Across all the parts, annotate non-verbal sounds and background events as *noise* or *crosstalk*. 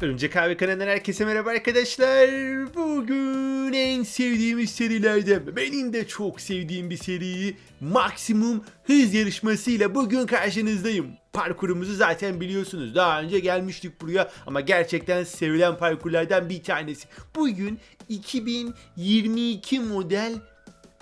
Örümcek Kahve kanalından herkese merhaba arkadaşlar. Bugün en sevdiğimiz serilerden benim de çok sevdiğim bir seriyi maksimum hız yarışmasıyla bugün karşınızdayım. Parkurumuzu zaten biliyorsunuz. Daha önce gelmiştik buraya ama gerçekten sevilen parkurlardan bir tanesi. Bugün 2022 model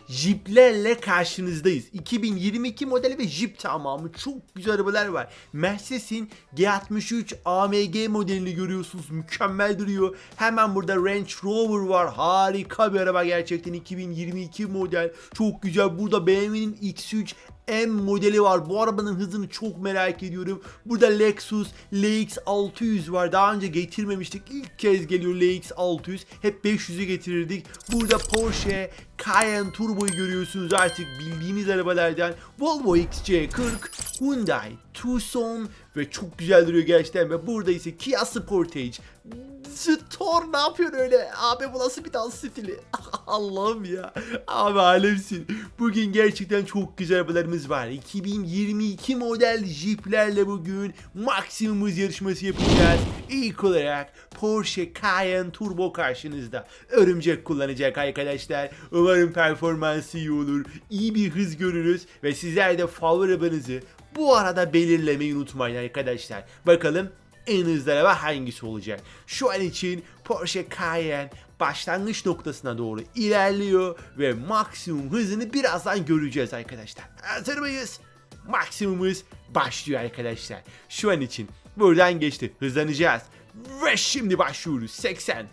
Jeep'lerle karşınızdayız. 2022 modeli ve Jeep tamamı çok güzel arabalar var. Mercedes'in G63 AMG modelini görüyorsunuz. Mükemmel duruyor. Hemen burada Range Rover var. Harika bir araba gerçekten 2022 model. Çok güzel. Burada BMW'nin X3 M modeli var. Bu arabanın hızını çok merak ediyorum. Burada Lexus LX600 var. Daha önce getirmemiştik. İlk kez geliyor LX600. Hep 500'ü getirirdik. Burada Porsche Cayenne Turbo'yu görüyorsunuz artık bildiğiniz arabalardan. Volvo XC40, Hyundai Tucson ve çok güzel duruyor gerçekten. Ve burada ise Kia Sportage. Thor ne yapıyor öyle? Abi bu nasıl bir dans stili? *laughs* Allah'ım ya. Abi alemsin. Bugün gerçekten çok güzel arabalarımız var. 2022 model Jeep'lerle bugün maksimum hız yarışması yapacağız. İlk olarak Porsche Cayenne Turbo karşınızda. Örümcek kullanacak arkadaşlar. Umarım performansı iyi olur. İyi bir hız görürüz ve sizler de favori arabanızı bu arada belirlemeyi unutmayın arkadaşlar. Bakalım en hızlı araba hangisi olacak? Şu an için Porsche Cayenne başlangıç noktasına doğru ilerliyor ve maksimum hızını birazdan göreceğiz arkadaşlar. Hazır mıyız? Maksimumumuz başlıyor arkadaşlar. Şu an için buradan geçti. Hızlanacağız. Ve şimdi başlıyoruz. 80,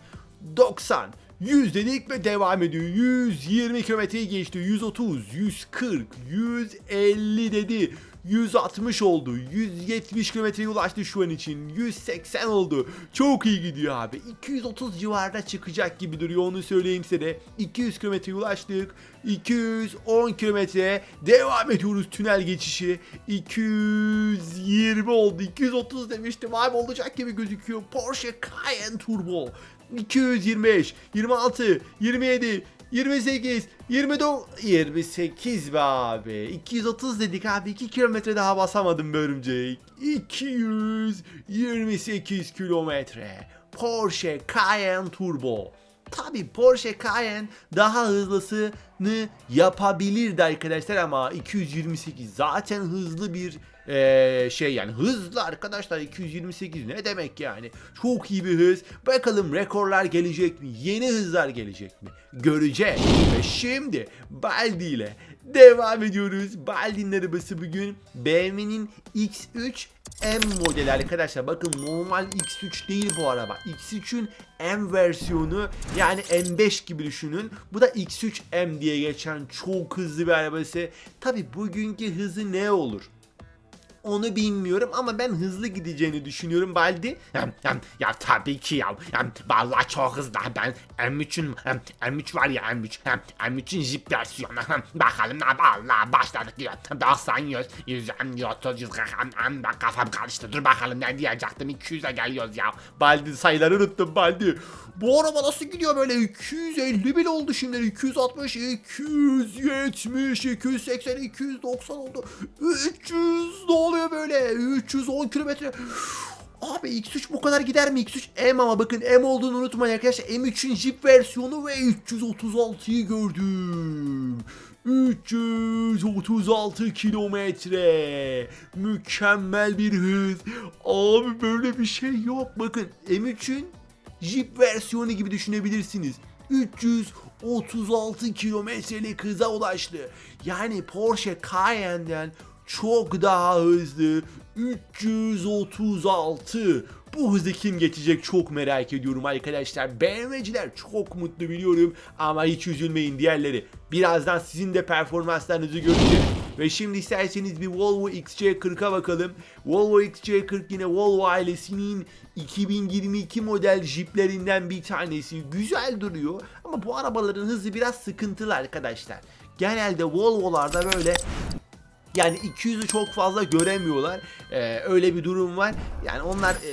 90, 100 dedik ve devam ediyor. 120 kilometreyi geçti. 130, 140, 150 dedi. 160 oldu. 170 kilometreye ulaştı şu an için. 180 oldu. Çok iyi gidiyor abi. 230 civarında çıkacak gibi duruyor onu söyleyeyim size. 200 kilometreye ulaştık. 210 kilometre devam ediyoruz tünel geçişi. 220 oldu. 230 demiştim abi olacak gibi gözüküyor. Porsche Cayenne Turbo. 225, 26, 27, 28, 29, 28 be abi. 230 dedik abi. 2 kilometre daha basamadım be örümcek. 228 kilometre. Porsche Cayenne Turbo. Tabi Porsche Cayenne daha hızlısını yapabilirdi arkadaşlar ama 228 zaten hızlı bir eee, şey yani hızlı arkadaşlar 228 ne demek yani? Çok iyi bir hız. Bakalım rekorlar gelecek mi? Yeni hızlar gelecek mi? Göreceğiz. Ve şimdi Baldi ile devam ediyoruz. Baldi'nin arabası bugün BMW'nin X3 M modeli arkadaşlar. Bakın normal X3 değil bu araba. X3'ün M versiyonu yani M5 gibi düşünün. Bu da X3 M diye geçen çok hızlı bir arabası. Tabi bugünkü hızı ne olur onu bilmiyorum ama ben hızlı gideceğini düşünüyorum Baldi. Ya, tabii ki ya. ya. Vallahi çok hızlı. Ben M3'ün M3 var ya M3. M3'ün Jeep versiyonu. Bakalım ne Allah başladık diyor. 90 100 100 130 140 ben kafam karıştı. Dur bakalım ne diyecektim 200'e geliyoruz ya. Baldi sayıları unuttum Baldi. Bu araba nasıl gidiyor böyle 250 bile oldu şimdi 260 270 280 290 oldu 300 ne oluyor böyle 310 kilometre Abi X3 bu kadar gider mi? X3 M ama bakın M olduğunu unutmayın arkadaşlar. M3'ün Jeep versiyonu ve 336'yı gördüm. 336 kilometre. Mükemmel bir hız. Abi böyle bir şey yok. Bakın M3'ün Jeep versiyonu gibi düşünebilirsiniz. 336 kilometrelik hıza ulaştı. Yani Porsche Cayenne'den çok daha hızlı. 336. Bu hızı kim geçecek çok merak ediyorum arkadaşlar. BMW'ciler çok mutlu biliyorum ama hiç üzülmeyin diğerleri. Birazdan sizin de performanslarınızı göreceğiz. Ve şimdi isterseniz bir Volvo XC40'a bakalım. Volvo XC40 yine Volvo ailesinin 2022 model jiplerinden bir tanesi. Güzel duruyor ama bu arabaların hızı biraz sıkıntılı arkadaşlar. Genelde Volvo'larda böyle yani 200'ü çok fazla göremiyorlar. Ee, öyle bir durum var. Yani onlar e,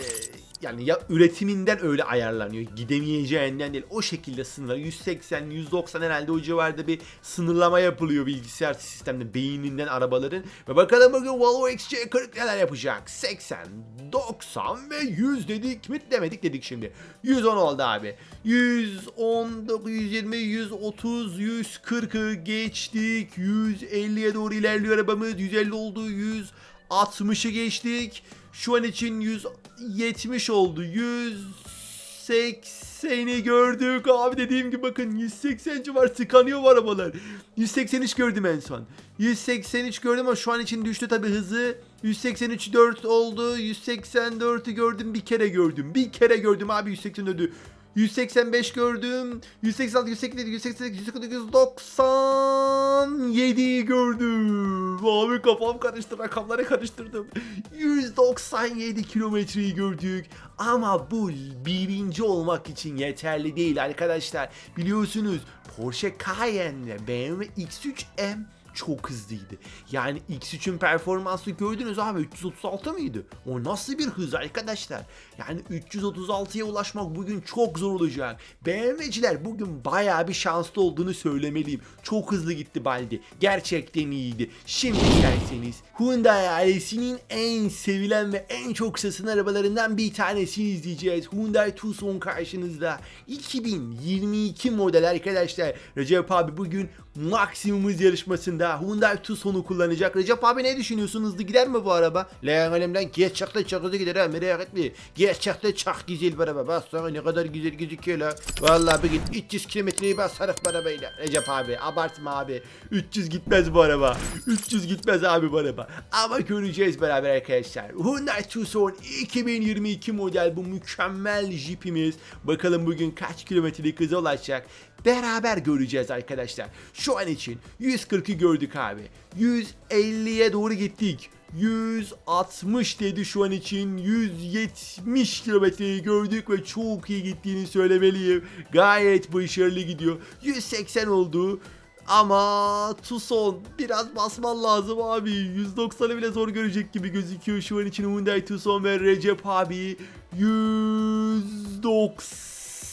yani ya üretiminden öyle ayarlanıyor. Gidemeyeceğinden değil. O şekilde sınırlar. 180, 190 herhalde o civarda bir sınırlama yapılıyor bilgisayar sistemde beyninden arabaların. Ve bakalım bugün Volvo XC40 neler yapacak? 80, 90 ve 100 dedik mi? Demedik dedik şimdi. 110 oldu abi. 110, 120, 130, 140'ı geçtik. 150'ye doğru ilerliyor arabamız. 150 oldu. 160'ı geçtik. Şu an için 170 oldu. 180'i gördük. Abi dediğim gibi bakın 180 var tıkanıyor bu arabalar. 183 gördüm en son. 183 gördüm ama şu an için düştü tabi hızı. 183 4 oldu. 184'ü gördüm bir kere gördüm. Bir kere gördüm abi 184'ü. 185 gördüm. 186, 187, 188, 189, 197 gördüm. Abi kafam karıştı rakamları karıştırdım. 197 kilometreyi gördük. Ama bu birinci olmak için yeterli değil arkadaşlar. Biliyorsunuz Porsche Cayenne ve BMW X3 M çok hızlıydı. Yani X3'ün performansı gördünüz abi 336 mıydı? O nasıl bir hız arkadaşlar? Yani 336'ya ulaşmak bugün çok zor olacak. BMW'ciler bugün bayağı bir şanslı olduğunu söylemeliyim. Çok hızlı gitti Baldi. Gerçekten iyiydi. Şimdi isterseniz Hyundai ailesinin en sevilen ve en çok satılan arabalarından bir tanesini izleyeceğiz. Hyundai Tucson karşınızda. 2022 model arkadaşlar. Recep abi bugün maksimumuz yarışmasında Hyundai Tucson'u kullanacak. Recep abi ne düşünüyorsun? Hızlı gider mi bu araba? Lan elimden gerçekten çok hızlı gider ha merak etme. Gerçekten çok güzel bir araba. Bak sana ne kadar güzel gözüküyor la. Vallahi bugün 300 kilometreyi basarız bu arabayla. Recep abi abartma abi. 300 gitmez bu araba. 300 gitmez abi bu araba. Ama göreceğiz beraber arkadaşlar. Hyundai Tucson 2022 model bu mükemmel jipimiz. Bakalım bugün kaç kilometrelik hıza ulaşacak. Beraber göreceğiz arkadaşlar. Şu an için 140'ı gördük abi. 150'ye doğru gittik. 160 dedi şu an için 170 kilometreyi gördük ve çok iyi gittiğini söylemeliyim. Gayet başarılı gidiyor. 180 oldu. Ama Tucson biraz basman lazım abi. 190'ı bile zor görecek gibi gözüküyor şu an için Hyundai Tucson ve Recep abi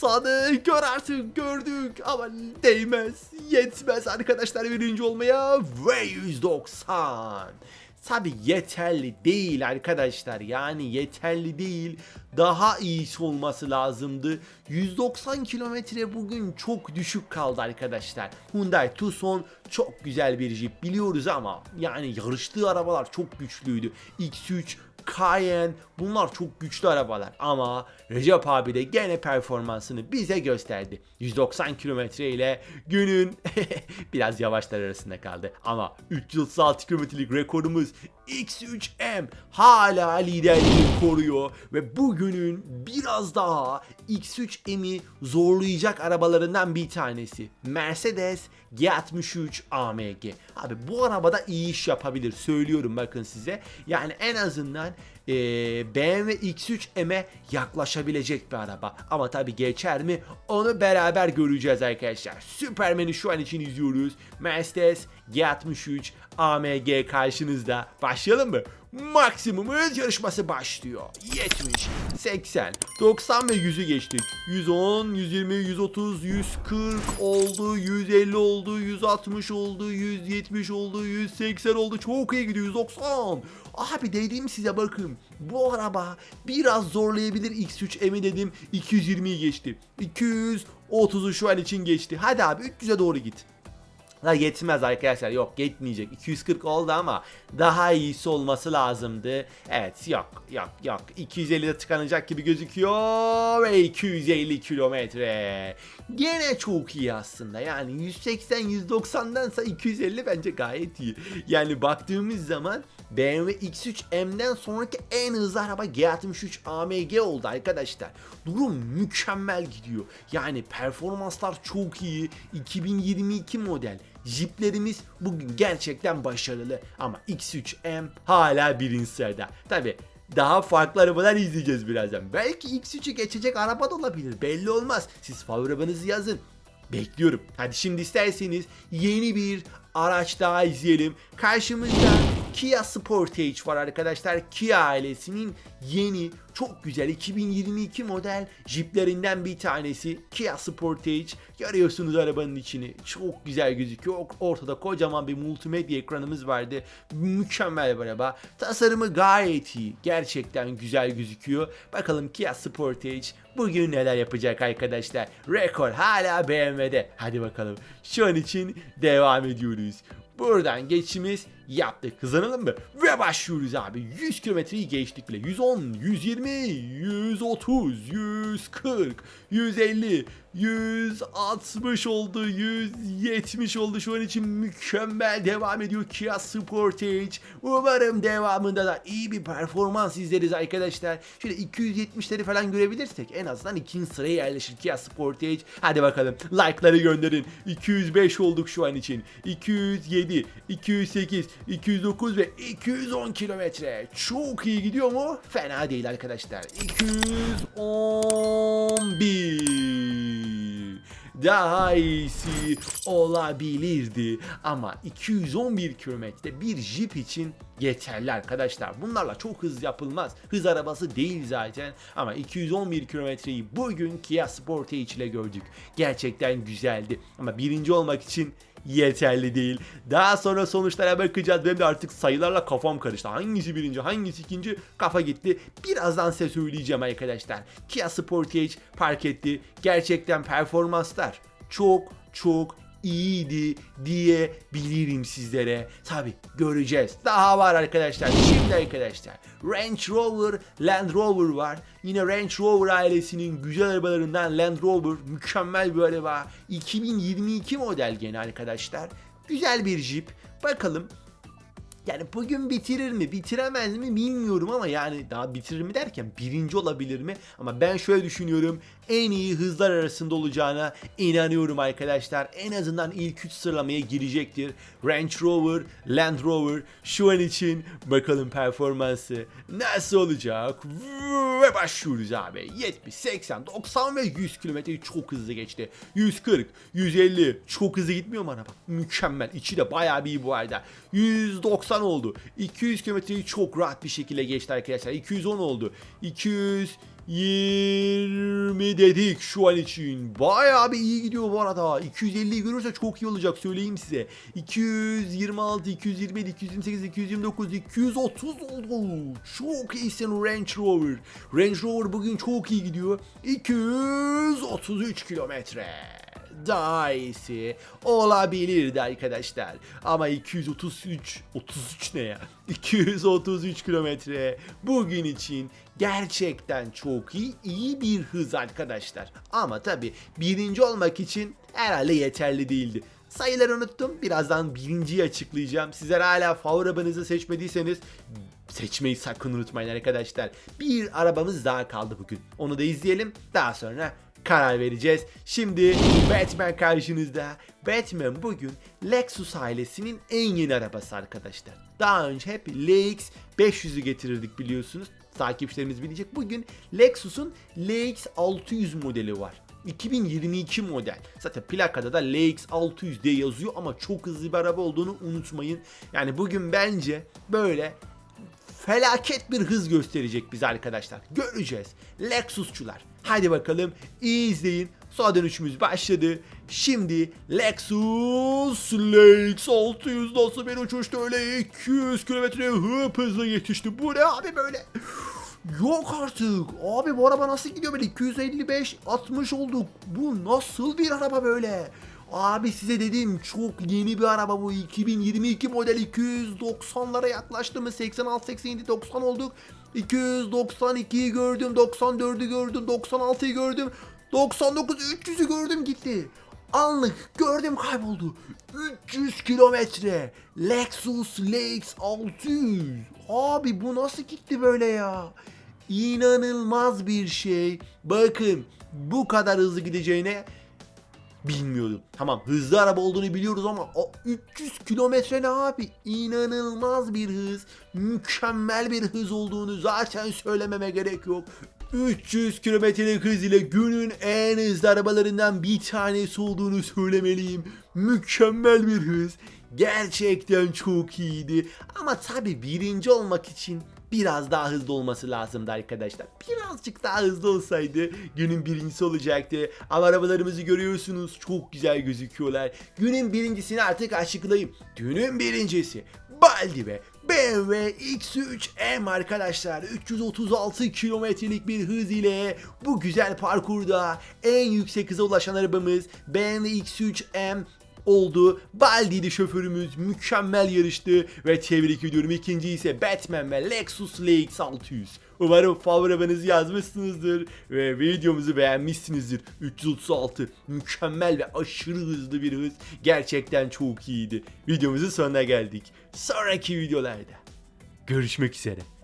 190'ı gör artık gördük. Ama değmez yetmez arkadaşlar birinci olmaya. Ve 190 Tabi yeterli değil arkadaşlar. Yani yeterli değil. Daha iyisi olması lazımdı. 190 kilometre bugün çok düşük kaldı arkadaşlar. Hyundai Tucson çok güzel bir jip biliyoruz ama yani yarıştığı arabalar çok güçlüydü. X3 Cayenne bunlar çok güçlü arabalar ama Recep abi de gene performansını bize gösterdi. 190 kilometre ile günün *laughs* biraz yavaşlar arasında kaldı ama 336 kilometrelik rekorumuz X3M hala liderliği koruyor ve bugünün biraz daha X3M'i zorlayacak arabalarından bir tanesi. Mercedes G63 AMG. Abi bu arabada iyi iş yapabilir söylüyorum bakın size. Yani en azından e, BMW X3M'e yaklaşabilecek bir araba. Ama tabi geçer mi onu beraber göreceğiz arkadaşlar. Superman'i şu an için izliyoruz. Mercedes G63 AMG karşınızda. Başlayalım mı? Maksimum hız yarışması başlıyor. 70, 80, 90 ve 100'ü geçtik. 110, 120, 130, 140 oldu, 150 oldu, 160 oldu, 170 oldu, 180 oldu. Çok iyi gidiyor. 190. Abi dedim size bakın. Bu araba biraz zorlayabilir X3M'i dedim. 220'yi geçti. 230'u şu an için geçti. Hadi abi 300'e doğru git. Da yetmez arkadaşlar. Yok yetmeyecek. 240 oldu ama daha iyisi olması lazımdı. Evet yok yok yok. 250'de tıkanacak gibi gözüküyor ve 250 kilometre. Gene çok iyi aslında. Yani 180 190'dansa 250 bence gayet iyi. Yani baktığımız zaman BMW X3M'den sonraki en hızlı araba G63 AMG oldu arkadaşlar. Durum mükemmel gidiyor. Yani performanslar çok iyi. 2022 model Jeeplerimiz bugün gerçekten başarılı ama X3M hala birinci sırada. Tabi daha farklı arabalar izleyeceğiz birazdan. Belki X3'ü geçecek araba da olabilir belli olmaz. Siz favori yazın. Bekliyorum. Hadi şimdi isterseniz yeni bir araç daha izleyelim. Karşımızda Kia Sportage var arkadaşlar. Kia ailesinin yeni çok güzel 2022 model jiplerinden bir tanesi Kia Sportage. Görüyorsunuz arabanın içini. Çok güzel gözüküyor. Ortada kocaman bir multimedya ekranımız vardı. Mükemmel bir araba. Tasarımı gayet iyi. Gerçekten güzel gözüküyor. Bakalım Kia Sportage bugün neler yapacak arkadaşlar. Rekor hala BMW'de. Hadi bakalım. Şu an için devam ediyoruz. Buradan geçişimiz yaptık. Hızlanalım mı? Ve başlıyoruz abi. 100 kilometreyi geçtik bile. 110, 120, 130, 140, 150, 160 oldu, 170 oldu. Şu an için mükemmel devam ediyor Kia Sportage. Umarım devamında da iyi bir performans izleriz arkadaşlar. Şöyle 270'leri falan görebilirsek en azından ikinci sıraya yerleşir Kia Sportage. Hadi bakalım like'ları gönderin. 205 olduk şu an için. 207, 208, 209 ve 210 kilometre. Çok iyi gidiyor mu? Fena değil arkadaşlar. 211 daha iyisi olabilirdi ama 211 kilometre bir jip için yeterli arkadaşlar. Bunlarla çok hız yapılmaz. Hız arabası değil zaten ama 211 kilometreyi bugün Kia Sportage ile gördük. Gerçekten güzeldi ama birinci olmak için yeterli değil. Daha sonra sonuçlara bakacağız. Benim de artık sayılarla kafam karıştı. Hangisi birinci, hangisi ikinci kafa gitti. Birazdan size söyleyeceğim arkadaşlar. Kia Sportage park etti. Gerçekten performanslar çok çok iyiydi diyebilirim sizlere. Tabi göreceğiz. Daha var arkadaşlar. Şimdi arkadaşlar Range Rover, Land Rover var. Yine Range Rover ailesinin güzel arabalarından Land Rover mükemmel bir araba. 2022 model gene arkadaşlar. Güzel bir Jeep. Bakalım yani bugün bitirir mi bitiremez mi bilmiyorum ama yani daha bitirir mi derken birinci olabilir mi? Ama ben şöyle düşünüyorum en iyi hızlar arasında olacağına inanıyorum arkadaşlar. En azından ilk 3 sıralamaya girecektir. Range Rover, Land Rover şu an için bakalım performansı nasıl olacak? Ve başlıyoruz abi. 70, 80, 90 ve 100 kilometreyi çok hızlı geçti. 140, 150 çok hızlı gitmiyor mu araba? Mükemmel. İçi de bayağı bir iyi bu arada. 190 oldu. 200 kilometreyi çok rahat bir şekilde geçti arkadaşlar. 210 oldu. 220 dedik şu an için. Bayağı bir iyi gidiyor bu arada. 250'yi görürse çok iyi olacak söyleyeyim size. 226, 227, 228, 229, 230 oldu. Çok iyisin Range Rover. Range Rover bugün çok iyi gidiyor. 233 kilometre daha iyisi olabilirdi arkadaşlar. Ama 233 33 ne ya? *laughs* 233 kilometre bugün için gerçekten çok iyi iyi bir hız arkadaşlar. Ama tabi birinci olmak için herhalde yeterli değildi. Sayıları unuttum. Birazdan birinciyi açıklayacağım. Sizler hala favori arabanızı seçmediyseniz seçmeyi sakın unutmayın arkadaşlar. Bir arabamız daha kaldı bugün. Onu da izleyelim. Daha sonra karar vereceğiz. Şimdi Batman karşınızda. Batman bugün Lexus ailesinin en yeni arabası arkadaşlar. Daha önce hep LX 500'ü getirirdik biliyorsunuz. Takipçilerimiz bilecek. Bugün Lexus'un LX 600 modeli var. 2022 model. Zaten plakada da LX 600 diye yazıyor ama çok hızlı bir araba olduğunu unutmayın. Yani bugün bence böyle felaket bir hız gösterecek bize arkadaşlar. Göreceğiz. Lexusçular. Hadi bakalım iyi izleyin. Sağ dönüşümüz başladı. Şimdi Lexus LX 600 nasıl bir uçuştu öyle 200 kilometre hıp hızlı yetişti. Bu ne abi böyle? Yok artık. Abi bu araba nasıl gidiyor böyle 255 60 olduk. Bu nasıl bir araba böyle? Abi size dedim çok yeni bir araba bu. 2022 model 290'lara yaklaştı mı? 86 87 90 olduk. 292'yi gördüm 94'ü gördüm 96'yı gördüm. 99 300'ü gördüm gitti. Anlık gördüm kayboldu. 300 kilometre. Lexus LX 600 abi bu nasıl gitti böyle ya? İnanılmaz bir şey. Bakın bu kadar hızlı gideceğine bilmiyordum. Tamam hızlı araba olduğunu biliyoruz ama o 300 kilometre ne abi? İnanılmaz bir hız. Mükemmel bir hız olduğunu zaten söylememe gerek yok. 300 kilometrelik hız ile günün en hızlı arabalarından bir tanesi olduğunu söylemeliyim. Mükemmel bir hız. gerçekten çok iyiydi. Ama tabi birinci olmak için biraz daha hızlı olması lazımdı arkadaşlar. Birazcık daha hızlı olsaydı günün birincisi olacaktı. Ama arabalarımızı görüyorsunuz çok güzel gözüküyorlar. Günün birincisini artık açıklayayım. Günün birincisi Baldi ve BMW X3M arkadaşlar 336 kilometrelik bir hız ile bu güzel parkurda en yüksek hıza ulaşan arabamız BMW X3M oldu. Baldi'li şoförümüz mükemmel yarıştı ve tebrik ediyorum. İkinci ise Batman ve Lexus LX 600. Umarım favori yazmışsınızdır ve videomuzu beğenmişsinizdir. 336 mükemmel ve aşırı hızlı bir hız. Gerçekten çok iyiydi. Videomuzun sonuna geldik. Sonraki videolarda görüşmek üzere.